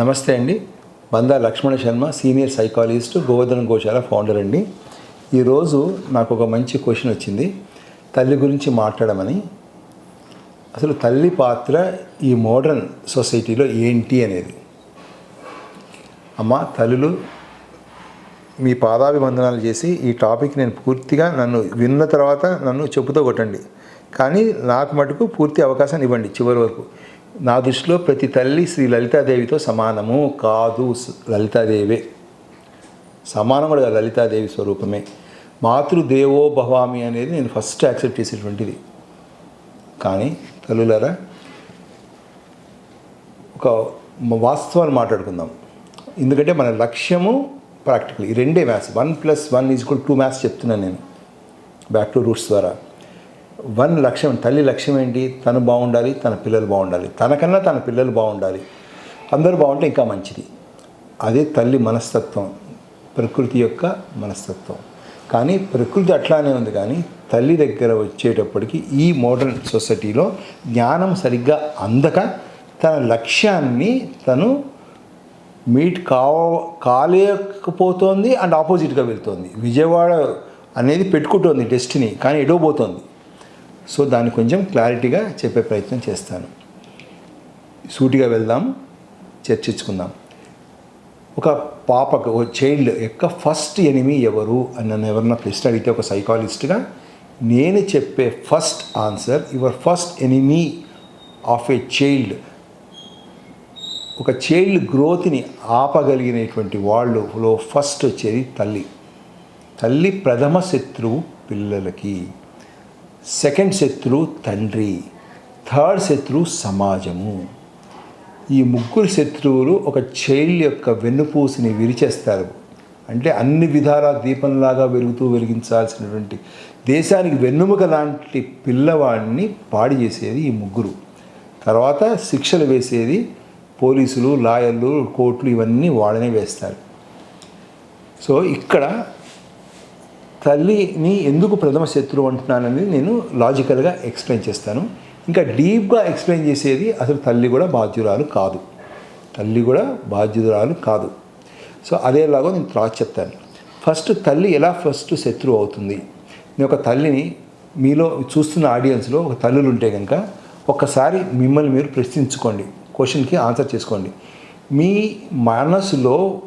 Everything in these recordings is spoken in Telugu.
నమస్తే అండి. Banda Lakshmana Sharma senior psychologist Govardhana Goshala founder అండి. ఈరోజు నాకు ఒక మంచి క్వశ్చన్ వచ్చింది. తల్లి గురించి మాట్లాడమని. అసలు తల్లి పాత్ర ఈ మోడర్న్ సొసైటీలో ఏంటి అనేది. అమ్మ తల్లులు మీ పాదాభివందనాలు చేసి ఈ టాపిక్ నేను పూర్తిగా నన్ను విన్న తర్వాత నన్ను చెప్పుతో కొట్టండి. కానీ నాకు మటుకు పూర్తి అవకాశాన్ని ఇవ్వండి చివరి వరకు. నా దృష్టిలో ప్రతి తల్లి శ్రీ లలితాదేవితో సమానము కాదు లలితాదేవే. సమానం కూడా లలితాదేవి స్వరూపమే. మాతృదేవో భవామి అనేది నేను ఫస్ట్ యాక్సెప్ట్ చేసేటువంటిది కానీ తల్లులారా ఒక వాస్తవాన్ని మాట్లాడుకుందాం. ఎందుకంటే మన లక్ష్యము ప్రాక్టికల్. ఈ రెండే maths. One plus one is కూడా టూ మ్యాథ్స్ చెప్తున్నాను నేను. బ్యాక్ టు రూట్స్ ద్వారా. వన్ లక్ష్యం తల్లి లక్ష్యం ఏంటి? తను బాగుండాలి తన పిల్లలు బాగుండాలి. తనకన్నా తన పిల్లలు బాగుండాలి. అందరూ బాగుంటే ఇంకా మంచిది. అదే తల్లి మనస్తత్వం ప్రకృతి యొక్క మనస్తత్వం. కానీ ప్రకృతి అట్లానే ఉంది కానీ తల్లి దగ్గర వచ్చేటప్పటికి ఈ మోడర్న్ సొసైటీలో జ్ఞానం సరిగ్గా అందక తన లక్ష్యాన్ని తను మీట్ కావ కాలేకపోతోంది అండ్ ఆపోజిట్గా వెళ్తోంది. విజయవాడ అనేది పెట్టుకుంటోంది డెస్టినీ కానీ ఎడవబోతోంది సో దాన్ని కొంచెం క్లారిటీగా చెప్పే ప్రయత్నం చేస్తాను. సూటిగా వెళ్దాం చర్చించుకుందాం. ఒక పాపకు ఒక చైల్డ్ యొక్క ఫస్ట్ ఎనిమి ఎవరు అని నన్ను ఎవరన్నా ప్రశ్న అడిగితే ఒక సైకాలజిస్ట్గా నేను చెప్పే first answer your first enemy of a child ఒక చైల్డ్ గ్రోత్ని ఆపగలిగినటువంటి వాళ్ళలో ఫస్ట్ వచ్చేది తల్లి. తల్లి ప్రథమ శత్రువు పిల్లలకి. సెకండ్ శత్రువు తండ్రి థర్డ్ శత్రువు సమాజము. ఈ ముగ్గురు శత్రువులు ఒక చైల్డ్ యొక్క వెన్నుపూసిని విరిచేస్తారు. అంటే అన్ని విధాల దీపంలాగా వెలుగుతూ వెలిగించాల్సినటువంటి దేశానికి వెన్నుముక లాంటి పిల్లవాడిని పాడి చేసేది ఈ ముగ్గురు. తర్వాత శిక్షలు వేసేది పోలీసులు లాయర్లు కోర్టులు ఇవన్నీ వాళ్ళనే వేస్తారు. సో ఇక్కడ తల్లిని ఎందుకు ప్రథమ శత్రువు అంటున్నానని నేను లాజికల్గా ఎక్స్ప్లెయిన్ చేస్తాను. ఇంకా డీప్గా ఎక్స్ప్లెయిన్ చేసేది అసలు తల్లి కూడా బాధ్యురాలు కాదు. తల్లి కూడా బాధ్యురాలు కాదు. సో అదేలాగో నేను తర్వాత చెప్తాను. ఫస్ట్ తల్లి ఎలా ఫస్ట్ శత్రువు అవుతుంది? నేను ఒక తల్లిని మీలో చూస్తున్న ఆడియన్స్లో ఒక తల్లులు ఉంటే కనుక ఒక్కసారి మిమ్మల్ని మీరు ప్రశ్నించుకోండి. క్వశ్చన్కి ఆన్సర్ చేసుకోండి. మీ మనసులో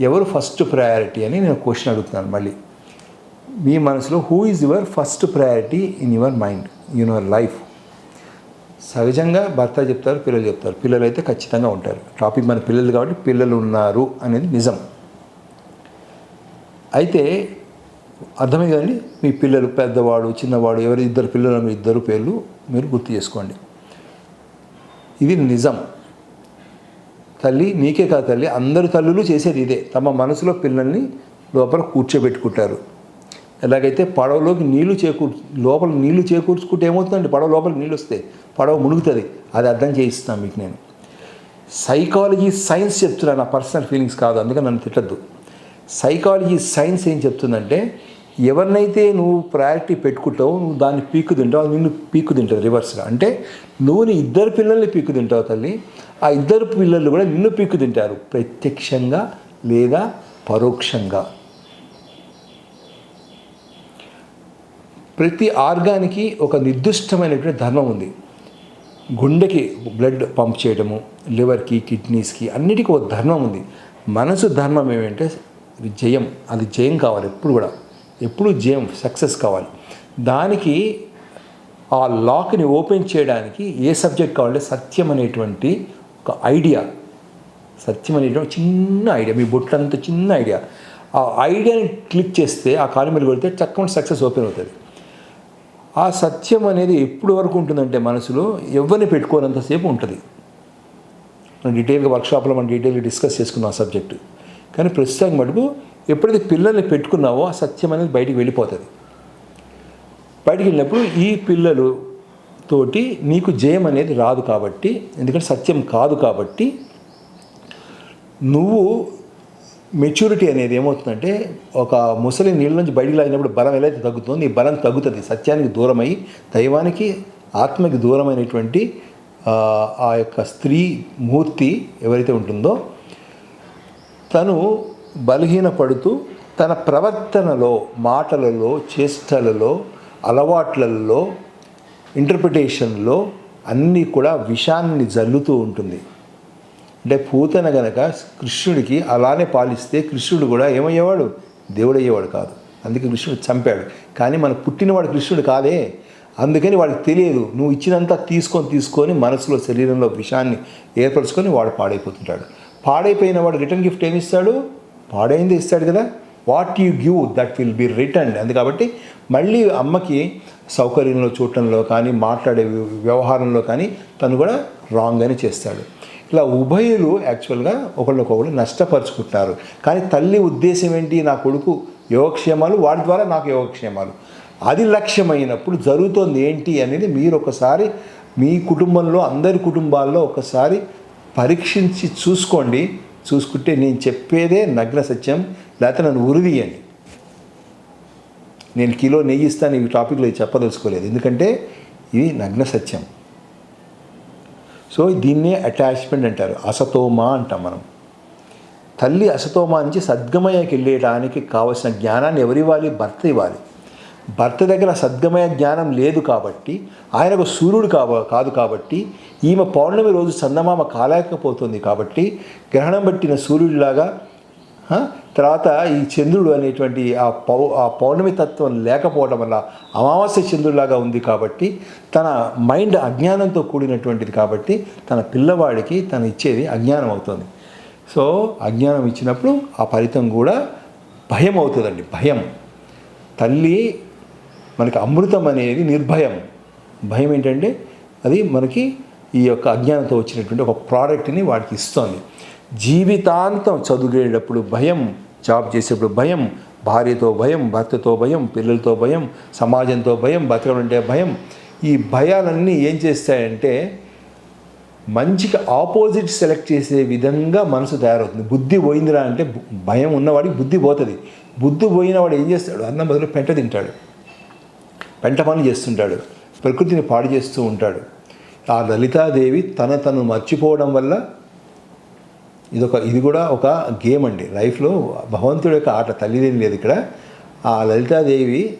ఎవరు ఫస్ట్ ప్రయారిటీ అని నేను క్వశ్చన్ అడుగుతున్నాను మళ్ళీ. మీ మనసులో who is your first priority in your mind in your life సహజంగా భర్త చెప్తారు పిల్లలు చెప్తారు. పిల్లలు అయితే ఖచ్చితంగా ఉంటారు. టాపిక్ మన పిల్లలు కాబట్టి పిల్లలు ఉన్నారు అనేది నిజం. అయితే అర్థమైంది కదండి మీ పిల్లలు పెద్దవాడు చిన్నవాడు ఎవరు ఇద్దరు పిల్లలు మీ ఇద్దరు పేర్లు మీరు గుర్తు చేసుకోండి. ఇది నిజం. తల్లి నీకే కాదు తల్లి అందరు తల్లులు చేసేది ఇదే. తమ మనసులో పిల్లల్ని లోపల కూర్చోబెట్టుకుంటారు. ఎలాగైతే పడవలోకి నీళ్ళు చేకూర్ లోపల నీళ్ళు చేకూర్చుకుంటే ఏమవుతుందండి? పడవ లోపల నీళ్ళు వస్తే పడవ మునుగుతుంది. అది అర్థం చేయిస్తాను మీకు నేను. సైకాలజీ సైన్స్ చెప్తున్నాను నా పర్సనల్ ఫీలింగ్స్ కాదు. అందుకని నన్ను తిట్టద్దు. సైకాలజీ సైన్స్ ఏం చెప్తుందంటే ఎవరినైతే నువ్వు ప్రయారిటీ పెట్టుకుంటావో నువ్వు దాన్ని పీక్కు తింటావు నిన్ను పీక్కు తింటుంది రివర్స్గా అంటే నువ్వు నీ ఇద్దరు పిల్లల్ని పీక్కు తింటావు తల్లి. ఆ ఇద్దరు పిల్లలు కూడా నిన్ను పీక్కు తింటారు. ప్రత్యక్షంగా లేదా పరోక్షంగా. ప్రతి ఆర్గానికి ఒక నిర్దిష్టమైనటువంటి ధర్మం ఉంది. గుండెకి బ్లడ్ పంప్ చేయడము లివర్కి కిడ్నీస్కి అన్నిటికీ ఒక ధర్మం ఉంది. మనసు ధర్మం ఏమంటే జయం అది జయం కావాలి ఎప్పుడు కూడా. ఎప్పుడు జయం సక్సెస్ కావాలి. దానికి ఆ లాక్ని ఓపెన్ చేయడానికి ఏ సబ్జెక్ట్ కావాలంటే సత్యం అనేటువంటి ఒక ఐడియా. సత్యం అనేటువంటి చిన్న ఐడియా మీ బొట్లంత చిన్న ఐడియా. ఆ ఐడియాని క్లిక్ చేస్తే ఆ కాలు మీద కొడితే చక్కని సక్సెస్ ఓపెన్ అవుతుంది. ఆ సత్యం అనేది ఎప్పుడు వరకు ఉంటుందంటే మనసులో ఎవరిని పెట్టుకోనంతసేపు ఉంటుంది. మనం డీటెయిల్గా వర్క్షాప్లో మనం డీటెయిల్గా డిస్కస్ చేసుకున్నాం ఆ సబ్జెక్టు. కానీ ప్రస్తుతానికి మటుకు ఎప్పుడైతే పిల్లల్ని పెట్టుకున్నావో ఆ సత్యం అనేది బయటికి వెళ్ళిపోతుంది. బయటికి వెళ్ళినప్పుడు ఈ పిల్లలు తోటి నీకు జయం అనేది రాదు కాబట్టి ఎందుకంటే సత్యం కాదు కాబట్టి నువ్వు మెచ్యూరిటీ అనేది ఏమవుతుందంటే ఒక ముసలి నీళ్ళ నుంచి బయటికి లాగినప్పుడు బలం ఎలా అయితే తగ్గుతుందో ఈ బలం తగ్గుతుంది. సత్యానికి దూరమై దైవానికి ఆత్మకి దూరమైనటువంటి ఆ, ఆ యొక్క స్త్రీ మూర్తి ఎవరైతే ఉంటుందో తను బలహీనపడుతూ తన ప్రవర్తనలో మాటలలో చేష్టలలో అలవాట్లలో ఇంటర్ప్రిటేషన్లో అన్నీ కూడా విషాన్ని జల్లుతూ ఉంటుంది. అంటే పూతన గనక కృష్ణుడికి అలానే పాలిస్తే కృష్ణుడు కూడా ఏమయ్యేవాడు? దేవుడు అయ్యేవాడు కాదు. అందుకే కృష్ణుడు చంపాడు. కానీ మన పుట్టినవాడు కృష్ణుడు కాదే. అందుకని వాడికి తెలియదు. నువ్వు ఇచ్చినంత తీసుకొని తీసుకొని మనసులో శరీరంలో విషాన్ని ఏర్పరచుకొని వాడు పాడైపోతుంటాడు. పాడైపోయిన వాడు రిటర్న్ గిఫ్ట్ ఏమి ఇస్తాడు పాడైంది ఇస్తాడు కదా. What you give that will be return అందు కాబట్టి మళ్ళీ అమ్మకి సౌకర్యంలో చూడటంలో కానీ మాట్లాడే వ్యవహారంలో కానీ తను కూడా రాంగ్ అని చేస్తాడు. ఇలా ఉభయులు యాక్చువల్గా ఒకళ్ళకొకళ్ళు నష్టపరుచుకుంటున్నారు కానీ తల్లి ఉద్దేశం ఏంటి? నా కొడుకు యోగక్షేమాలు వాడి ద్వారా నాకు యోగక్షేమాలు. అది లక్ష్యమైనప్పుడు జరుగుతోంది ఏంటి అనేది మీరు ఒకసారి మీ కుటుంబంలో అందరి కుటుంబాల్లో ఒకసారి పరీక్షించి చూసుకోండి. చూసుకుంటే నేను చెప్పేదే నగ్న సత్యం. లేకపోతే నన్ను ఉరిదీయండి. నేను కిలో నెయ్యి ఇస్తాను ఈ టాపిక్లో చెప్పదలుచుకోలేదు. ఎందుకంటే ఇది నగ్న సత్యం. సో దీన్నే అటాచ్మెంట్ అంటారు. అసతోమా అంటాం మనం. తల్లి అసతోమా నుంచి సద్గమయకి వెళ్ళేయడానికి కావలసిన జ్ఞానాన్ని ఎవరు ఇవ్వాలి? భర్త ఇవ్వాలి. భర్త దగ్గర సద్గమయ జ్ఞానం లేదు కాబట్టి ఆయనకు సూర్యుడు కావ కాదు కాబట్టి ఈమె పౌర్ణమి రోజు చందమామ కాలేకపోతుంది కాబట్టి గ్రహణం పట్టిన సూర్యుడిలాగా తర్వాత ఈ చంద్రుడు అనేటువంటి ఆ పౌ ఆ పౌర్ణమి తత్వం లేకపోవడం వల్ల అమావాస్య చంద్రులాగా ఉంది కాబట్టి తన మైండ్ అజ్ఞానంతో కూడినటువంటిది కాబట్టి తన పిల్లవాడికి తను ఇచ్చేది అజ్ఞానం అవుతుంది. సో అజ్ఞానం ఇచ్చినప్పుడు ఆ ఫలితం కూడా భయం అవుతుందండి భయం. తల్లి మనకి అమృతం అనేది నిర్భయం. భయం ఏంటంటే అది మనకి ఈ యొక్క అజ్ఞానంతో వచ్చినటువంటి ఒక ప్రోడక్ట్ని వాడికి ఇస్తుంది. జీవితాంతం చదువుకునేటప్పుడు భయం జాబ్ చేసేటప్పుడు భయం భార్యతో భయం భర్తతో భయం పిల్లలతో భయం సమాజంతో భయం బతకడంటే భయం. ఈ భయాలన్నీ ఏం చేస్తాయంటే మంచికి ఆపోజిట్ సెలెక్ట్ చేసే విధంగా మనసు తయారవుతుంది. బుద్ధి పోయిందిరా అంటే భయం ఉన్నవాడికి బుద్ధి పోతుంది. బుద్ధి పోయినవాడు ఏం చేస్తాడు? అన్నం బదులు పెంట తింటాడు. పెంట పనులు చేస్తుంటాడు. ప్రకృతిని పాడు చేస్తూ ఉంటాడు. ఆ లలితాదేవి తన తను మర్చిపోవడం వల్ల ఇదొక ఇది కూడా ఒక గేమ్ అండి. లైఫ్లో భగవంతుడి యొక్క ఆట తల్లిదేం లేదు ఇక్కడ. ఆ లలితాదేవి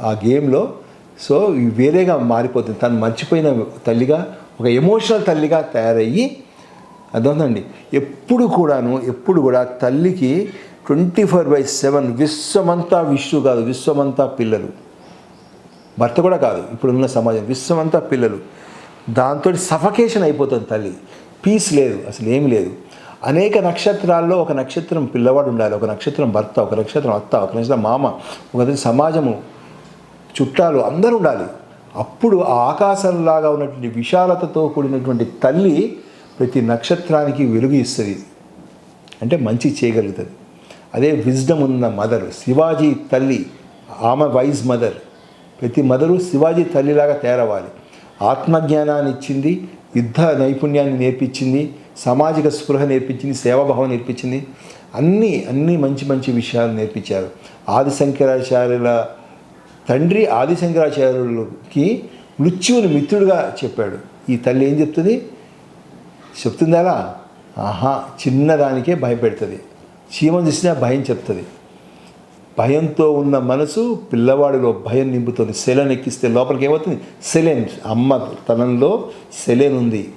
ఆ గేమ్లో సో వేరేగా మారిపోతుంది. తను మర్చిపోయిన తల్లిగా ఒక ఎమోషనల్ తల్లిగా తయారయ్యి అర్థమవుతుందండి? ఎప్పుడు కూడాను ఎప్పుడు కూడా తల్లికి ట్వంటీ ఫోర్ బై సెవెన్ విశ్వమంతా విష్ణు కాదు విశ్వమంతా పిల్లలు. భర్త కూడా కాదు ఇప్పుడున్న సమాజం విశ్వమంతా పిల్లలు. దాంతో సఫకేషన్ అయిపోతుంది తల్లి. పీస్ లేదు అసలు ఏమి లేదు. అనేక నక్షత్రాల్లో ఒక నక్షత్రం పిల్లవాడు ఉండాలి ఒక నక్షత్రం భర్త ఒక నక్షత్రం అత్త ఒక నక్షత్రం మామ ఒక సమాజము చుట్టాలు అందరూ ఉండాలి. అప్పుడు ఆ ఆకాశంలాగా ఉన్నటువంటి విశాలతతో కూడినటువంటి తల్లి ప్రతి నక్షత్రానికి వెలుగు ఇస్తుంది. అంటే మంచి చేయగలుగుతుంది. అదే విజ్డమ్ ఉన్న మదర్ శివాజీ తల్లి ఆమె వైజ్ మదర్ ప్రతి మదరు శివాజీ తల్లిలాగా తయారవ్వాలి. ఆత్మజ్ఞానాన్ని ఇచ్చింది యుద్ధ నైపుణ్యాన్ని నేర్పించింది సామాజిక స్పృహ నేర్పించింది సేవాభావం నేర్పించింది. అన్నీ అన్నీ మంచి మంచి విషయాలు నేర్పించారు. ఆది శంకరాచార్యుల తండ్రి ఆది శంకరాచార్యులకి మృత్యువుని మిత్రుడుగా చెప్పాడు. ఈ తల్లి ఏం చెప్తుంది? చెప్తుంది అలా ఆహా చిన్నదానికే భయపెడుతుంది. చీమను చూసినా భయం చెప్తుంది. భయంతో ఉన్న మనసు పిల్లవాడిలో భయం నింపుతుంది. సెలెన్ ఎక్కిస్తే లోపలికి ఏమవుతుంది? సెలెన్. అమ్మ తనంలో సెలెన్ ఉంది.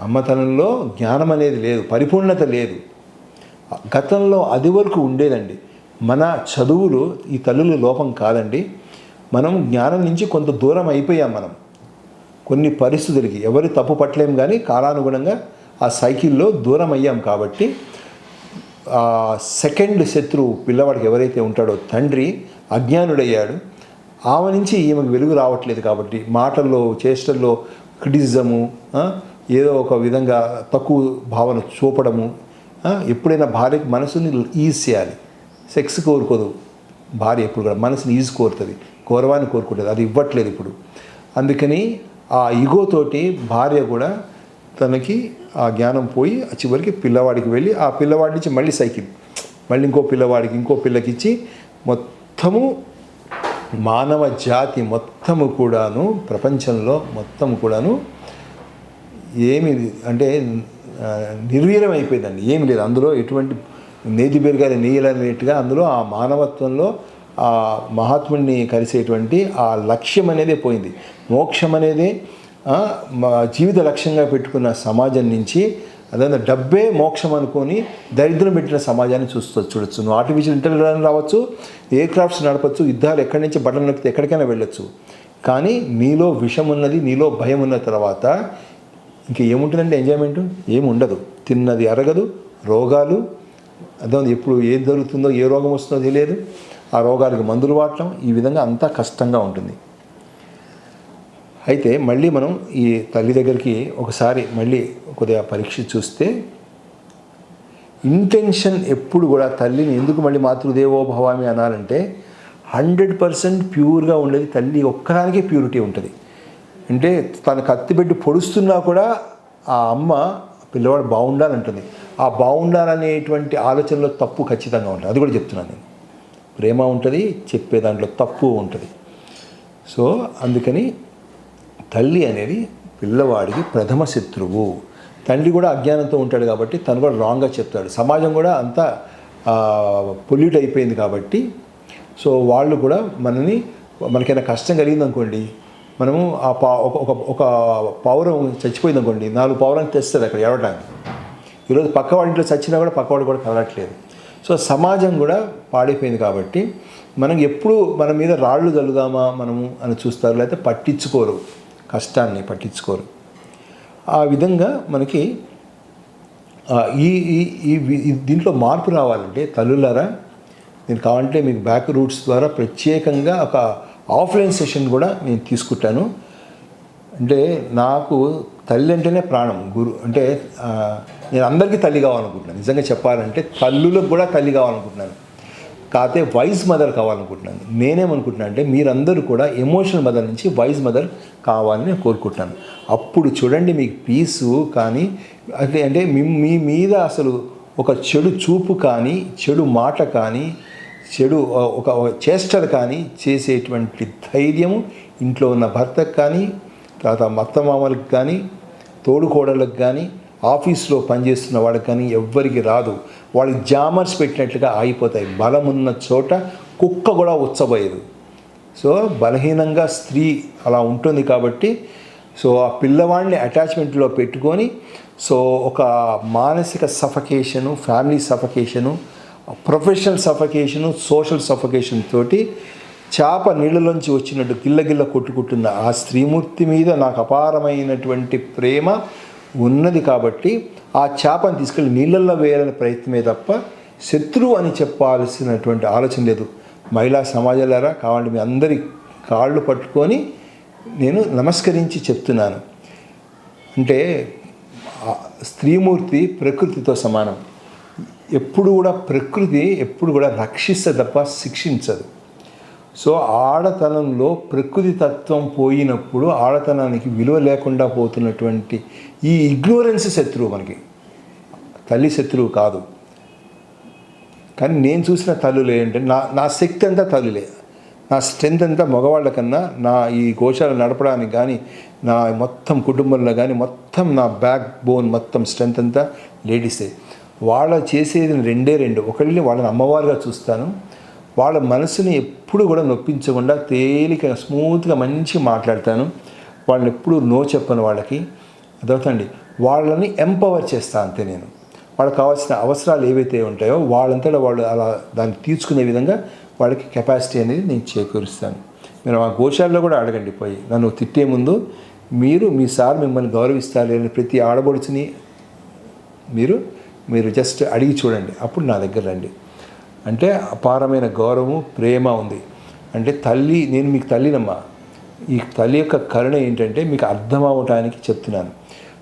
అమ్మతనంలో జ్ఞానం అనేది లేదు పరిపూర్ణత లేదు. గతంలో అది వరకు ఉండేదండి. మన చదువులు ఈ తల్లుల లోపం కాదండి. మనం జ్ఞానం నుంచి కొంత దూరం అయిపోయాం మనం. కొన్ని పరిస్థితులకి ఎవరి తప్పు పట్టలేం కానీ కాలానుగుణంగా ఆ సైకిల్లో దూరం అయ్యాం కాబట్టి ఆ సెకండ్ శత్రువు పిల్లవాడికి ఎవరైతే ఉంటాడో తండ్రి అజ్ఞానుడయ్యాడు. ఆమె నుంచి ఈమెకు వెలుగు రావట్లేదు కాబట్టి మాటల్లో చేష్టల్లో క్రిటిసిజము ఏదో ఒక విధంగా తక్కువ భావన చూపడము ఎప్పుడైనా భార్యకి మనసుని ఈజ్ చేయాలి సెక్స్ కోరుకోదు. భార్య ఎప్పుడు కూడా మనసుని ఈజ్ కోరుతుంది. గౌరవాన్ని కోరుకుంటుంది. అది ఇవ్వట్లేదు ఇప్పుడు. అందుకని ఆ ఇగోతోటి భార్య కూడా తనకి ఆ జ్ఞానం పోయి చివరికి పిల్లవాడికి వెళ్ళి ఆ పిల్లవాడి నుంచి మళ్ళీ సైకిల్ మళ్ళీ ఇంకో పిల్లవాడికి ఇంకో పిల్లకిచ్చి మొత్తము మానవ జాతి మొత్తము కూడాను ప్రపంచంలో మొత్తం కూడాను ఏమి అంటే ఆ, నిర్వీర్యం అయిపోయిందండి. ఏమి లేదు. అందులో ఎటువంటి నేతి బెరగాలి నేయలేనట్టుగా అందులో ఆ మానవత్వంలో ఆ మహాత్ముడిని కలిసేటువంటి ఆ లక్ష్యం అనేది పోయింది. మోక్షం అనేది మా జీవిత లక్ష్యంగా పెట్టుకున్న సమాజం నుంచి అదే డబ్బే మోక్షం అనుకొని దరిద్రం పెట్టిన సమాజాన్ని చూస్తూ చూడొచ్చు. నువ్వు ఆర్టిఫిషియల్ ఇంటెలిజెన్స్ రావచ్చు ఎయిర్ క్రాఫ్ట్స్ నడపచ్చు యుద్ధాలు ఎక్కడి నుంచి బటన్ నొక్కితే ఎక్కడికైనా వెళ్ళొచ్చు. కానీ నీలో విషం ఉన్నది నీలో భయం ఉన్న తర్వాత ఇంకా ఏముంటుందంటే ఎంజాయ్మెంట్? ఏమి ఉండదు తిన్నది అరగదు రోగాలు అదే ఎప్పుడు ఏం జరుగుతుందో ఏ రోగం వస్తుందో తెలియదు. ఆ రోగాలకు మందులు వాడటం ఈ విధంగా అంతా కష్టంగా ఉంటుంది. అయితే మళ్ళీ మనం ఈ తల్లి దగ్గరికి ఒకసారి మళ్ళీ కొద్దిగా పరీక్ష చూస్తే ఇంటెన్షన్ ఎప్పుడు కూడా తల్లిని ఎందుకు మళ్ళీ మాతృదేవో భవామి అనాలంటే హండ్రెడ్ పర్సెంట్ ప్యూర్గా ఉండేది తల్లి ఒక్కదానికే ప్యూరిటీ ఉంటుంది. అంటే తన కత్తి పెట్టి పొడుస్తున్నా కూడా ఆ అమ్మ పిల్లవాడు బాగుండాలంటుంది. ఆ బాగుండాలనేటువంటి ఆలోచనలో తప్పు ఖచ్చితంగా ఉంటుంది. అది కూడా చెప్తున్నాను నేను. ప్రేమ ఉంటుంది చెప్పే దాంట్లో తప్పు ఉంటుంది. సో అందుకని తల్లి అనేది పిల్లవాడికి ప్రథమ శత్రువు. తండ్రి కూడా అజ్ఞానంతో ఉంటాడు కాబట్టి తను కూడా రాంగ్గా చెప్తాడు. సమాజం కూడా అంతా పొల్యూట్ అయిపోయింది కాబట్టి. సో వాళ్ళు కూడా మనని మనకైనా కష్టం కలిగింది అనుకోండి మనము ఆ పా ఒక ఒక ఒక పౌరం చచ్చిపోయింది అనుకోండి నాలుగు పౌరాన్ని తెస్తుంది అక్కడ ఏడవడానికి. ఈరోజు పక్కవాడి ఇంట్లో చచ్చినా కూడా పక్కవాడు కూడా కదలట్లేదు. సో సమాజం కూడా పాడైపోయింది కాబట్టి మనం ఎప్పుడు మన మీద రాళ్ళు చల్లుదామా మనము అని చూస్తారు లేకపోతే పట్టించుకోరు. కష్టాన్ని పట్టించుకోరు. ఆ విధంగా మనకి ఈ ఈ ఈ ఈ దీంట్లో మార్పు రావాలంటే తల్లులారా నేను కావాలంటే మీకు బ్యాక్ రూట్స్ ద్వారా ప్రత్యేకంగా ఒక ఆఫ్లైన్ సెషన్ కూడా నేను తీసుకుంటాను. అంటే నాకు తల్లి అంటేనే ప్రాణం గురు అంటే నేను అందరికీ తల్లి కావాలనుకుంటున్నాను. నిజంగా చెప్పాలంటే తల్లులకు కూడా తల్లి కావాలనుకుంటున్నాను. కాకపోతే వైజ్ మదర్ కావాలనుకుంటున్నాను. నేనేమనుకుంటున్నాను అంటే మీరందరూ కూడా ఎమోషనల్ మదర్ నుంచి వైజ్ మదర్ కావాలని నేను కోరుకుంటున్నాను. అప్పుడు చూడండి మీకు పీసు కానీ అంటే అంటే మీ మీద అసలు ఒక చెడు చూపు కానీ చెడు మాట కానీ చెడు ఒక చేష్టలు కానీ చేసేటువంటి ధైర్యము ఇంట్లో ఉన్న భర్తకు కానీ తర్వాత మత్తమామలకు కానీ తోడుకోడళ్ళకు కానీ ఆఫీస్లో పనిచేస్తున్న వాళ్ళకి కానీ ఎవ్వరికి రాదు. వాళ్ళకి జామర్స్ పెట్టినట్లుగా ఆగిపోతాయి. బలమున్న చోట కుక్క కూడా ఉచ్చబోయేది. సో బలహీనంగా స్త్రీ అలా ఉంటుంది కాబట్టి సో ఆ పిల్లవాడిని అటాచ్మెంట్లో పెట్టుకొని సో ఒక మానసిక suffocation family suffocation professional suffocation social suffocation తోటి చేప నీళ్ళలోంచి వచ్చినట్టు గిల్లగిల్ల కొట్టుకుంటున్న ఆ స్త్రీమూర్తి మీద నాకు అపారమైనటువంటి ప్రేమ ఉన్నది కాబట్టి ఆ చేపను తీసుకెళ్ళి నీళ్ళల్లో వేయాలనే ప్రయత్నమే తప్ప శత్రువు అని చెప్పాల్సినటువంటి ఆలోచన లేదు. మహిళా సమాజాలారా కావాలంటే మీ అందరి కాళ్ళు పట్టుకొని నేను నమస్కరించి చెప్తున్నాను. అంటే స్త్రీమూర్తి ప్రకృతితో సమానం. ఎప్పుడు కూడా ప్రకృతి ఎప్పుడు కూడా రక్షిస్తే తప్ప శిక్షించదు. సో ఆడతనంలో ప్రకృతి తత్వం పోయినప్పుడు ఆడతనానికి విలువ లేకుండా పోతున్నటువంటి ఈ ఇగ్నోరెన్స్ శత్రువు మనకి. తల్లి శత్రువు కాదు. కానీ నేను చూసిన తల్లులు ఏంటంటే నా నా శక్తి అంతా తల్లులే. నా స్ట్రెంత్ అంతా మగవాళ్ళ కన్నా నా ఈ గోశాల నడపడానికి కానీ నా మొత్తం కుటుంబంలో కానీ మొత్తం నా బ్యాక్ బోన్ మొత్తం స్ట్రెంత్ అంతా లేడీసే. వాళ్ళ చేసేది రెండే రెండు. ఒకళ్ళని వాళ్ళని అమ్మవారుగా చూస్తాను. వాళ్ళ మనసుని ఎప్పుడు కూడా నొప్పించకుండా తేలిక స్మూత్గా మంచి మాట్లాడతాను. వాళ్ళని ఎప్పుడు నో చెప్పను వాళ్ళకి. అదవుతండి వాళ్ళని ఎంపవర్ చేస్తా అంతే నేను. వాళ్ళకి కావాల్సిన అవసరాలు ఏవైతే ఉంటాయో వాళ్ళంతటా వాళ్ళు అలా దాన్ని తీర్చుకునే విధంగా వాళ్ళకి కెపాసిటీ అనేది నేను చేకూరుస్తాను. మీరు ఆ గోశాలలో కూడా అడగండి పోయి. నన్ను తిట్టే ముందు మీరు మీ సార్ మిమ్మల్ని గౌరవిస్తారు లేని ప్రతి ఆడబడుచుని మీరు మీరు జస్ట్ అడిగి చూడండి. అప్పుడు నా దగ్గర రండి. అంటే అపారమైన గౌరవము ప్రేమ ఉంది. అంటే తల్లి నేను మీకు తల్లినమ్మా. ఈ తల్లి యొక్క కరుణ ఏంటంటే మీకు అర్థం అవటానికి చెప్తున్నాను.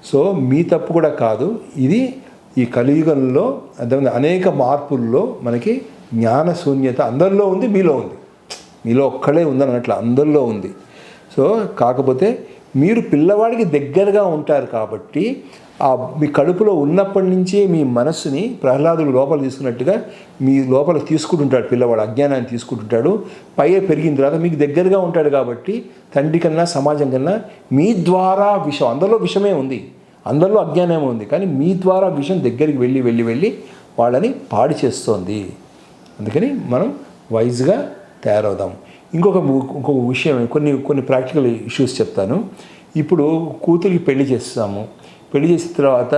సో మీ తప్పు కూడా కాదు. ఇది ఈ కలియుగంలో అర్థమైంది? అనేక మార్పుల్లో మనకి జ్ఞాన శూన్యత అందరిలో ఉంది మీలో ఉంది. మీలో ఒక్కడే ఉందని అన్నట్లు అందరిలో ఉంది. సో కాకపోతే మీరు పిల్లవాడికి దగ్గరగా ఉంటారు కాబట్టి ఆ మీ కడుపులో ఉన్నప్పటి నుంచే మీ మనస్సుని ప్రహ్లాదుడు లోపల తీసుకున్నట్టుగా మీ లోపల తీసుకుంటుంటాడు పిల్లవాడు అజ్ఞానాన్ని తీసుకుంటుంటాడు. పైగా పెరిగిన తర్వాత మీకు దగ్గరగా ఉంటాడు కాబట్టి తండ్రి కన్నా సమాజం కన్నా మీ ద్వారా విషం అందరిలో విషమే ఉంది. అందరిలో అజ్ఞానమే ఉంది. కానీ మీ ద్వారా విషయం దగ్గరికి వెళ్ళి వెళ్ళి వెళ్ళి వాళ్ళని పాడు చేస్తోంది. అందుకని మనం వైజ్గా తయారవుదాం. ఇంకొక ఇంకొక విషయం కొన్ని కొన్ని ప్రాక్టికల్ ఇష్యూస్ చెప్తాను ఇప్పుడు కూతురికి పెళ్ళి చేస్తాము పెళ్ళి చేసిన తర్వాత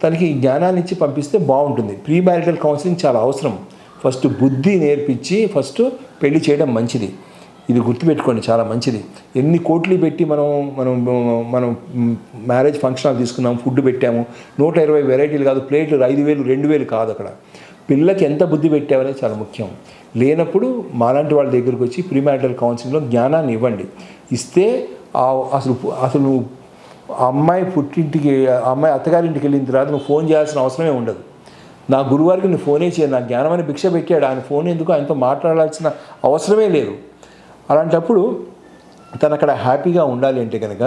తనకి జ్ఞానాన్ని ఇచ్చి పంపిస్తే బాగుంటుంది ప్రీ మ్యారిటల్ కౌన్సిలింగ్ చాలా అవసరం ఫస్ట్ బుద్ధి నేర్పించి ఫస్ట్ పెళ్ళి చేయడం మంచిది ఇది గుర్తుపెట్టుకోండి చాలా మంచిది ఎన్ని కోట్లు పెట్టి మనం మనం మనం మ్యారేజ్ ఫంక్షన్ హాల్ తీసుకున్నాం ఫుడ్ పెట్టాము నూట ఇరవై వెరైటీలు కాదు ప్లేట్లు ఐదు వేలు రెండు వేలు కాదు అక్కడ పిల్లకి ఎంత బుద్ధి పెట్టామనేది చాలా ముఖ్యం. లేనప్పుడు మాలాంటి వాళ్ళ దగ్గరికి వచ్చి ప్రీమారిటల్ కౌన్సిలింగ్లో జ్ఞానాన్ని ఇవ్వండి. ఇస్తే అసలు అసలు అమ్మాయి పుట్టింటికి అమ్మాయి అత్తగారింటికి వెళ్ళిన తర్వాత నువ్వు ఫోన్ చేయాల్సిన అవసరమే ఉండదు. నా గురువారికి నువ్వు ఫోనే చేయను నా జ్ఞానమని భిక్ష పెట్టాడు ఆయన ఫోన్ ఎందుకు ఆయనతో మాట్లాడాల్సిన అవసరమే లేదు. అలాంటప్పుడు తను అక్కడ హ్యాపీగా ఉండాలి అంటే కనుక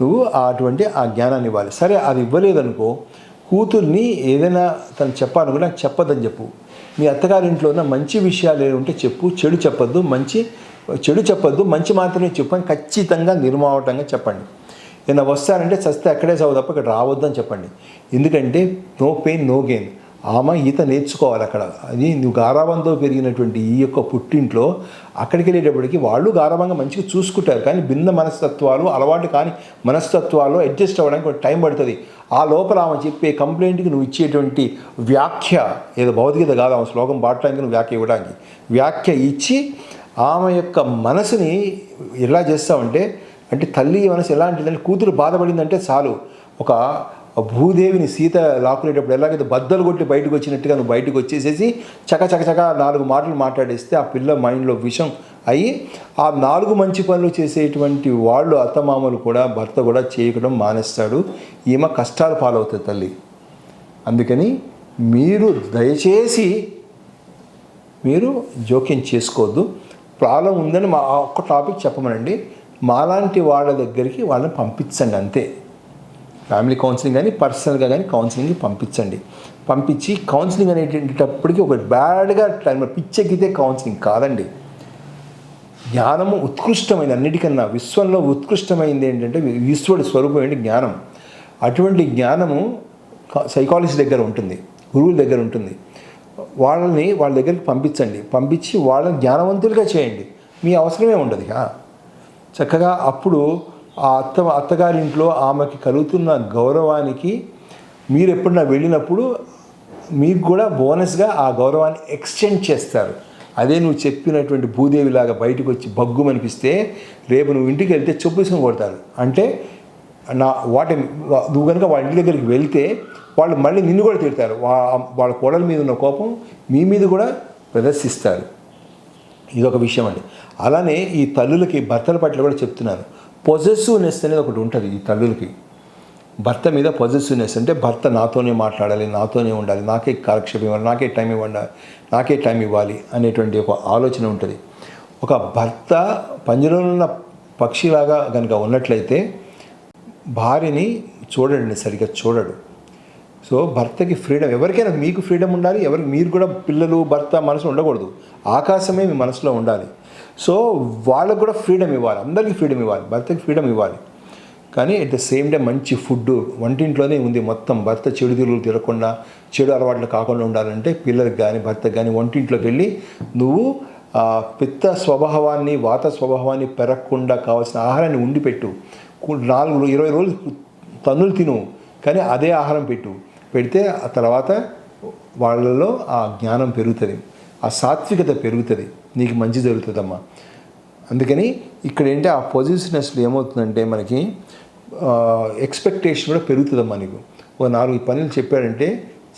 నువ్వు అటువంటి ఆ జ్ఞానాన్ని ఇవ్వాలి. సరే అది ఇవ్వలేదనుకో కూతుర్ని ఏదైనా తను చెప్పాలనుకుంటే నాకు చెప్పొద్దని చెప్పు. మీ అత్తగారింట్లో ఉన్న మంచి విషయాలు ఉంటే చెప్పు. చెడు చెప్పొద్దు మంచి చెడు చెప్పొద్దు మంచి మాత్రమే చెప్పు అని ఖచ్చితంగా నిర్మావటంగా చెప్పండి. ఏదైనా వస్తానంటే చస్తే అక్కడే చదువు తప్ప ఇక్కడ రావద్దని చెప్పండి. ఎందుకంటే నో పెయిన్ నో గెయిన్ ఆమె ఈత నేర్చుకోవాలి అక్కడ. అది నువ్వు గారాబంతో పెరిగినటువంటి ఈ యొక్క పుట్టింట్లో అక్కడికి వెళ్ళేటప్పటికి వాళ్ళు గారాబంగా మంచిగా చూసుకుంటారు. కానీ భిన్న మనస్తత్వాలు అలవాటు కాని మనస్తత్వాలు అడ్జస్ట్ అవ్వడానికి ఒక టైం పడుతుంది. ఆ లోపల ఆమె చెప్పే కంప్లైంట్కి నువ్వు ఇచ్చేటువంటి వ్యాఖ్య ఏదో భౌతికత కాదు ఆమె శ్లోకం పాడటానికి నువ్వు వ్యాఖ్య ఇవ్వడానికి. వ్యాఖ్య ఇచ్చి ఆమె యొక్క మనసుని ఎలా చేస్తావంటే అంటే తల్లి మనసు ఎలాంటిదంటే కూతురు బాధపడిందంటే చాలు. ఒక భూదేవిని సీత లాక్కునేటప్పుడు ఎలాగైతే బద్దలు కొట్టి బయటకు వచ్చినట్టుగా నువ్వు బయటకు వచ్చేసేసి చక చక చక నాలుగు మాటలు మాట్లాడేస్తే ఆ పిల్ల మైండ్లో విషం అయ్యి ఆ నాలుగు మంచి పనులు చేసేటువంటి వాళ్ళు అత్తమామలు కూడా భర్త కూడా చేయడం మానేస్తాడు. ఈమె కష్టాలు పాలవుతుంది తల్లి. అందుకని మీరు దయచేసి మీరు జోక్యం చేసుకోవద్దు. ప్రాబ్లం ఉందని మా ఒక్క టాపిక్ చెప్పమనండి. మాలాంటి వాళ్ళ దగ్గరికి వాళ్ళని పంపించండి అంతే. ఫ్యామిలీ కౌన్సిలింగ్ కానీ పర్సనల్గా కానీ కౌన్సిలింగ్కి పంపించండి. పంపించి కౌన్సిలింగ్ అనేటప్పటికీ ఒక బ్యాడ్గా టైం పిచ్చెక్కితే కౌన్సిలింగ్ కాదండి. జ్ఞానము ఉత్కృష్టమైన అన్నిటికన్నా విశ్వంలో ఉత్కృష్టమైంది ఏంటంటే ఈశ్వరుడి స్వరూపం ఏంటి? జ్ఞానం. అటువంటి జ్ఞానము సైకాలజీ దగ్గర ఉంటుంది గురువుల దగ్గర ఉంటుంది. వాళ్ళని వాళ్ళ దగ్గరికి పంపించండి. పంపించి వాళ్ళని జ్ఞానవంతులుగా చేయండి. మీ అవసరమే ఉండదు. చక్కగా అప్పుడు ఆ అత్త అత్తగారింట్లో ఆమెకి కలుగుతున్న గౌరవానికి మీరు ఎప్పుడన్నా వెళ్ళినప్పుడు మీకు కూడా బోనస్గా ఆ గౌరవాన్ని ఎక్స్టెండ్ చేస్తారు. అదే నువ్వు చెప్పినటువంటి భూదేవిలాగా బయటకు వచ్చి బగ్గు అనిపిస్తే రేపు నువ్వు ఇంటికి వెళ్తే చెప్పు కొడతారు. అంటే నా వాటి నువ్వు కనుక వాళ్ళ ఇంటి దగ్గరికి వెళ్తే వాళ్ళు మళ్ళీ నిన్ను కూడా తిడతారు. వాళ్ళ కోడల మీద ఉన్న కోపం మీ మీద కూడా ప్రదర్శిస్తారు. ఇదొక విషయం అండి. అలానే ఈ తల్లులకి భర్తల పట్ల కూడా చెప్తున్నాను. పొజెసివ్నెస్ అనేది ఒకటి ఉంటుంది ఈ తల్లులకి. భర్త మీద పొజెసివ్నెస్ అంటే భర్త నాతోనే మాట్లాడాలి నాతోనే ఉండాలి నాకే కాలక్షేపం ఇవ్వాలి నాకే టైం ఇవ్వండి నాకే టైం ఇవ్వాలి అనేటువంటి ఒక ఆలోచన ఉంటుంది. ఒక భర్త పంజరంలో ఉన్న పక్షిలాగా కనుక ఉన్నట్లయితే భార్యని చూడండి సరిగ్గా చూడడు. సో భర్తకి ఫ్రీడమ్ ఎవరికైనా మీకు ఫ్రీడమ్ ఉండాలి ఎవరికి మీరు కూడా పిల్లలు భర్త మనసు ఉండకూడదు. ఆకాశమే మీ మనసులో ఉండాలి. సో వాళ్ళకు కూడా ఫ్రీడమ్ ఇవ్వాలి అందరికీ ఫ్రీడమ్ ఇవ్వాలి భర్తకి ఫ్రీడమ్ ఇవ్వాలి. కానీ అట్ ద సేమ్ టైం మంచి ఫుడ్ వంటింట్లోనే ఉంది మొత్తం. భర్త చెడు తిరుగులు తిరగకుండా చెడు అలవాట్లు కాకుండా ఉండాలంటే పిల్లలకు కానీ భర్తకు కానీ వంటింట్లోకి వెళ్ళి నువ్వు పిత్త స్వభావాన్ని వాత స్వభావాన్ని పెరగకుండా కావాల్సిన ఆహారాన్ని ఉండి పెట్టు నాలుగు ఇరవై రోజులు తన్నులు తిను కానీ అదే ఆహారం పెట్టు. పెడితే ఆ తర్వాత వాళ్ళలో ఆ జ్ఞానం పెరుగుతుంది ఆ సాత్వికత పెరుగుతుంది. నీకు మంచి జరుగుతుందమ్మా. అందుకని ఇక్కడ ఏంటి ఆ పొజిషనెస్లో ఏమవుతుందంటే మనకి ఎక్స్పెక్టేషన్ కూడా పెరుగుతుందమ్మా నీకు. ఓ నాలుగు పనులు చెప్పాడంటే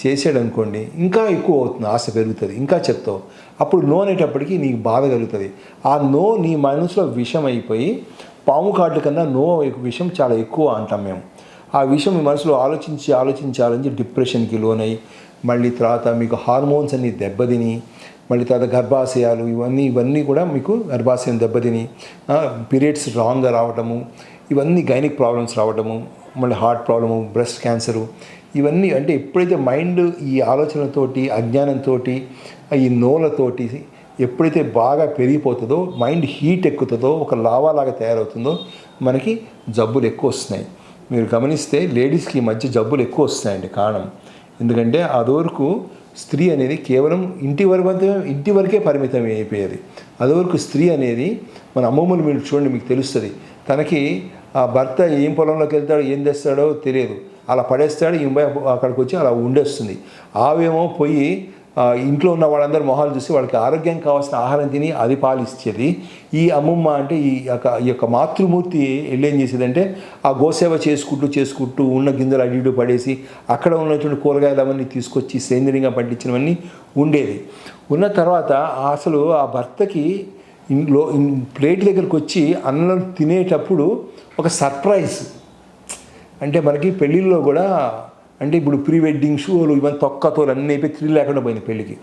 చేసాడు అనుకోండి ఇంకా ఎక్కువ అవుతుంది ఆశ పెరుగుతుంది ఇంకా చెప్తావు. అప్పుడు నో అనేటప్పటికి నీకు బాధ కలుగుతుంది. ఆ నో నీ మనసులో విషం అయిపోయి పాము కాటు కన్నా నో విషయం చాలా ఎక్కువ అంటాం మేము. ఆ విషయం మీ మనసులో ఆలోచించి ఆలోచించాలని డిప్రెషన్కి లోనై మళ్ళీ తర్వాత మీకు హార్మోన్స్ అన్ని దెబ్బతిని మళ్ళీ తర్వాత గర్భాశయాలు ఇవన్నీ ఇవన్నీ కూడా మీకు గర్భాశయం దెబ్బతిని పీరియడ్స్ రాంగ్గా రావటము ఇవన్నీ గైనిక్ ప్రాబ్లమ్స్ రావటము మళ్ళీ హార్ట్ ప్రాబ్లము బ్రెస్ట్ క్యాన్సరు ఇవన్నీ అంటే ఎప్పుడైతే మైండ్ ఈ ఆలోచనతోటి అజ్ఞానంతో ఈ నోలతోటి ఎప్పుడైతే బాగా పెరిగిపోతుందో మైండ్ హీట్ ఎక్కుతుందో ఒక లావాలాగా తయారవుతుందో మనకి జబ్బులు ఎక్కువ వస్తున్నాయి. మీరు గమనిస్తే లేడీస్కి ఈ మధ్య జబ్బులు ఎక్కువ వస్తాయండి కారణం. ఎందుకంటే అదివరకు స్త్రీ అనేది కేవలం ఇంటి వరకు ఇంటి వరకే పరిమితం అయిపోయేది. అదివరకు స్త్రీ అనేది మన అమ్మమ్మలు మీరు చూడండి మీకు తెలుస్తుంది. తనకి ఆ భర్త ఏం పొలంలోకి వెళ్తాడో ఏం తెస్తాడో తెలియదు. అలా పడేస్తాడు ఈ అక్కడికి వచ్చి అలా ఉండేస్తుంది. ఆవేమో పోయి ఇంట్లో ఉన్న వాళ్ళందరూ మొహాలు చూసి వాళ్ళకి ఆరోగ్యం కావాల్సిన ఆహారం తిని అది పాలిచ్చేది. ఈ అమ్మమ్మ అంటే ఈ యొక్క ఈ యొక్క మాతృమూర్తి వెళ్ళి ఏం చేసేదంటే ఆ గోసేవ చేసుకుంటూ చేసుకుంటూ ఉన్న గింజలు అడిడు ఇటు పడేసి అక్కడ ఉన్నటువంటి కూరగాయలు అవన్నీ తీసుకొచ్చి సేంద్రియంగా పండించినవన్నీ ఉండేది ఉన్న తర్వాత అసలు ఆ భర్తకి ఇంట్లో ప్లేట్ దగ్గరికి వచ్చి అన్నం తినేటప్పుడు ఒక సర్ప్రైజ్. అంటే మనకి పెళ్ళిళ్ళలో కూడా అంటే ఇప్పుడు ప్రీ వెడ్డింగ్ షోలు ఇవన్నీ తొక్కతోలు అన్నీ అయిపోయి త్రీ లేకుండా పోయింది పెళ్ళికి.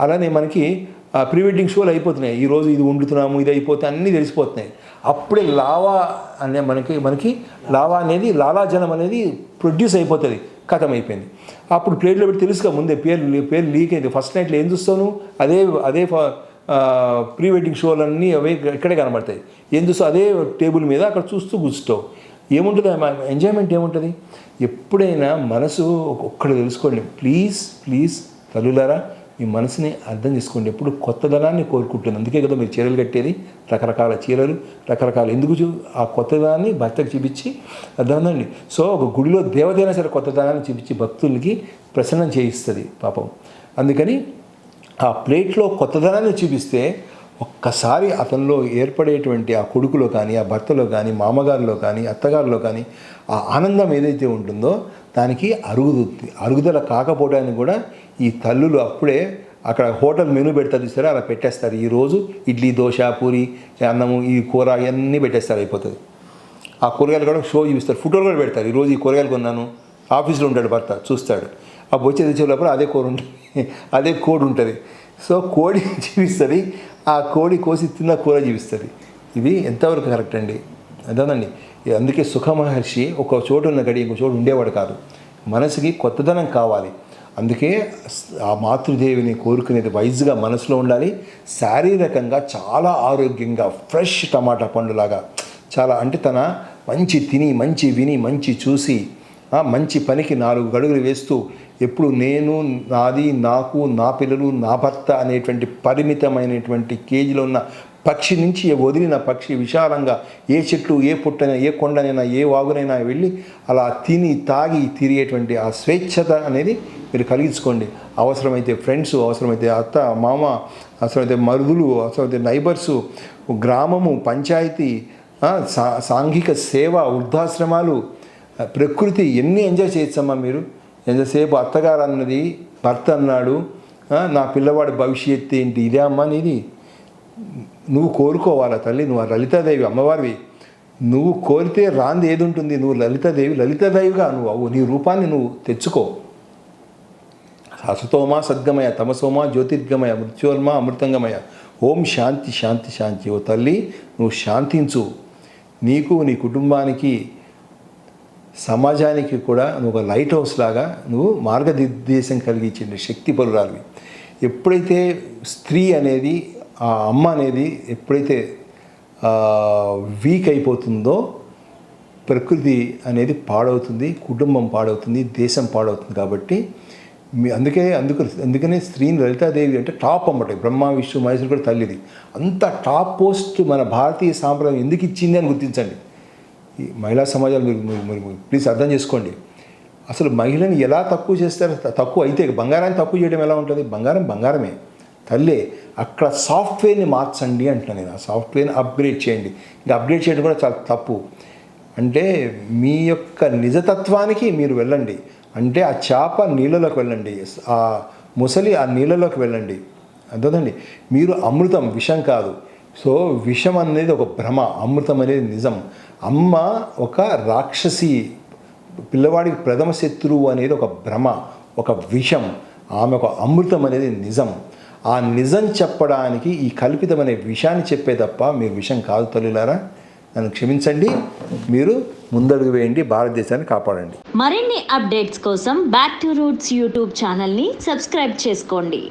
అలానే మనకి ఆ ప్రీ వెడ్డింగ్ షోలు అయిపోతున్నాయి. ఈరోజు ఇది వండుతున్నాము ఇది అయిపోతే అన్నీ తెలిసిపోతున్నాయి. అప్పుడే లావా అనే మనకి మనకి లావా అనేది లాలాజలం అనేది ప్రొడ్యూస్ అయిపోతుంది. కథం అయిపోయింది అప్పుడు ప్లేట్లో పెట్టి తెలుసుగా ముందే పేరు పేరు లీక్ అయింది. ఫస్ట్ నైట్లో ఏం చూస్తాను? అదే అదే ఫ- ప్రీ వెడ్డింగ్ షోలన్నీ అవే ఇక్కడే కనబడతాయి. ఏం చూస్తావు? అదే టేబుల్ మీద అక్కడ చూస్తూ కూర్చుంటావు. ఏముంటుంది ఎంజాయ్మెంట్ ఏముంటుంది? ఎప్పుడైనా మనసు ఒక్కడు తెలుసుకోండి. ప్లీజ్ ప్లీజ్ తల్లులారా మీ మనసుని అర్థం చేసుకోండి. ఎప్పుడు కొత్తదనాన్ని కోరుకుంటుంది. అందుకే కదా మీరు చీరలు కట్టేది. రకరకాల చీరలు రకరకాల ఎందుకు చూ ఆ కొత్తదనాన్ని భర్తకు చూపించి అర్థమైందండి సో ఒక గుడిలో దేవతైనా సరే కొత్తదనాన్ని చూపించి భక్తులకి ప్రసన్నం చేయిస్తుంది పాపం. అందుకని ఆ ప్లేట్లో కొత్తదనాన్ని చూపిస్తే ఒక్కసారి అతనిలో ఏర్పడేటువంటి ఆ కొడుకులో కానీ ఆ భర్తలో కానీ మామగారిలో కానీ అత్తగారిలో కానీ ఆ ఆనందం ఏదైతే ఉంటుందో దానికి అరుగుతుంది అరుగుదల కాకపోవడానికి కూడా ఈ తల్లులు అప్పుడే అక్కడ హోటల్ మెనూ పెడతారు సరే అలా పెట్టేస్తారు. ఈరోజు ఇడ్లీ దోశ పూరి అన్నము ఈ కూర ఇవన్నీ పెట్టేస్తారు అయిపోతుంది. ఆ కూరగాయలు కూడా షో చూపిస్తారు. ఫోటోలు కూడా పెడతారు. ఈరోజు ఈ కూరగాయలు కొన్నాను. ఆఫీస్లో ఉంటాడు భర్త చూస్తాడు. ఆ వచ్చే తెచ్చే లోపల అదే కూర ఉంటుంది. అదే కోడి ఉంటుంది. సో కోడి చూపిస్తుంది. ఆ కోడి కోసి తిన్న కూర జీవిస్తుంది. ఇది ఎంతవరకు కరెక్ట్ అండి? అదేనండి అందుకే సుఖ మహర్షి ఒక చోటు ఉన్న గడి ఇంకో చోటు ఉండేవాడు కాదు. మనసుకి కొత్తదనం కావాలి. అందుకే ఆ మాతృదేవిని కోరుకునేది వైజ్గా మనసులో ఉండాలి. శారీరకంగా చాలా ఆరోగ్యంగా ఫ్రెష్ టమాటా పండులాగా చాలా అంటే తన మంచి తిని మంచి విని మంచి చూసి మంచి పనికి నాలుగు గడుగులు వేస్తూ ఎప్పుడు నేను నాది నాకు నా పిల్లలు నా భర్త అనేటువంటి పరిమితమైనటువంటి కేజీలో ఉన్న పక్షి నుంచి వదిలిన పక్షి విశాలంగా ఏ చెట్లు ఏ పుట్టనైనా ఏ కొండనైనా ఏ వాగునైనా వెళ్ళి అలా తిని తాగి తిరిగేటువంటి ఆ స్వేచ్ఛత అనేది మీరు కలిగించుకోండి. అవసరమైతే ఫ్రెండ్స్ అవసరమైతే అత్త మామ అవసరమైతే మరుదులు అవసరమైతే నైబర్సు గ్రామము పంచాయతీ సా సాంఘిక సేవ వృద్ధాశ్రమాలు ప్రకృతి ఎన్ని ఎంజాయ్ చేయొచ్చమ్మా మీరు? ఎంతసేపు అత్తగారు అన్నది భర్త అన్నాడు నా పిల్లవాడి భవిష్యత్తు ఏంటి? ఇదే అమ్మా నీది. నువ్వు కోరుకోవాలా తల్లి? నువ్వు లలితాదేవి అమ్మవారివి. నువ్వు కోరితే రాంది ఏది ఉంటుంది? నువ్వు లలితాదేవి లలితాదేవిగా నువ్వు అవు. నీ రూపాన్ని నువ్వు తెచ్చుకో. అసతోమా సద్గమయ తమసోమా జ్యోతిర్గమయ మృత్యోర్మ అమృతంగమయ. ఓం శాంతి శాంతి శాంతి. ఓ తల్లి నువ్వు శాంతించు. నీకు నీ కుటుంబానికి సమాజానికి కూడా నువ్వు ఒక లైట్ హౌస్ లాగా నువ్వు మార్గనిర్దేశం కలిగించండి శక్తి పరురాలివి. ఎప్పుడైతే స్త్రీ అనేది ఆ అమ్మ అనేది ఎప్పుడైతే వీక్ అయిపోతుందో ప్రకృతి అనేది పాడవుతుంది కుటుంబం పాడవుతుంది దేశం పాడవుతుంది కాబట్టి మీ అందుకే అందుకు అందుకనే స్త్రీని లలితాదేవి అంటే టాప్ అమ్మట బ్రహ్మ విష్ణు మహేశ్వరు కూడా తల్లిది. అంత టాప్ పోస్ట్ మన భారతీయ సాంప్రదాయం ఎందుకు ఇచ్చింది అని గుర్తించండి. ఈ మహిళా సమాజాలు మీరు మీరు ప్లీజ్ అర్థం చేసుకోండి. అసలు మహిళని ఎలా తక్కువ చేస్తారు తక్కువ అయితే బంగారాన్ని తక్కువ చేయడం ఎలా ఉంటుంది? బంగారం బంగారమే. తల్లే అక్కడ సాఫ్ట్వేర్ని మార్చండి అంటున్నాను నేను. ఆ సాఫ్ట్వేర్ని అప్గ్రేడ్ చేయండి. ఇంకా అప్గ్రేడ్ చేయడం కూడా చాలా తప్పు. అంటే మీ యొక్క నిజతత్వానికి మీరు వెళ్ళండి. అంటే ఆ చేప నీళ్ళలోకి వెళ్ళండి. ఆ ముసలి ఆ నీళ్ళలోకి వెళ్ళండి. అర్థమండి మీరు అమృతం విషం కాదు. సో విషం అనేది ఒక భ్రమ. అమృతం అనేది నిజం. అమ్మ ఒక రాక్షసి పిల్లవాడికి ప్రథమ శత్రువు అనేది ఒక భ్రమ ఒక విషం. ఆమె ఒక అమృతం అనేది నిజం. ఆ నిజం చెప్పడానికి ఈ కల్పితమనే విషయాన్ని చెప్పే తప్ప మీరు విషం కాదు తల్లులారా. నన్ను క్షమించండి. మీరు ముందడుగు వేయండి. భారతదేశాన్ని కాపాడండి. మరిన్ని అప్డేట్స్ కోసం బ్యాక్ టు రూట్స్ యూట్యూబ్ ఛానల్ని సబ్స్క్రైబ్ చేసుకోండి.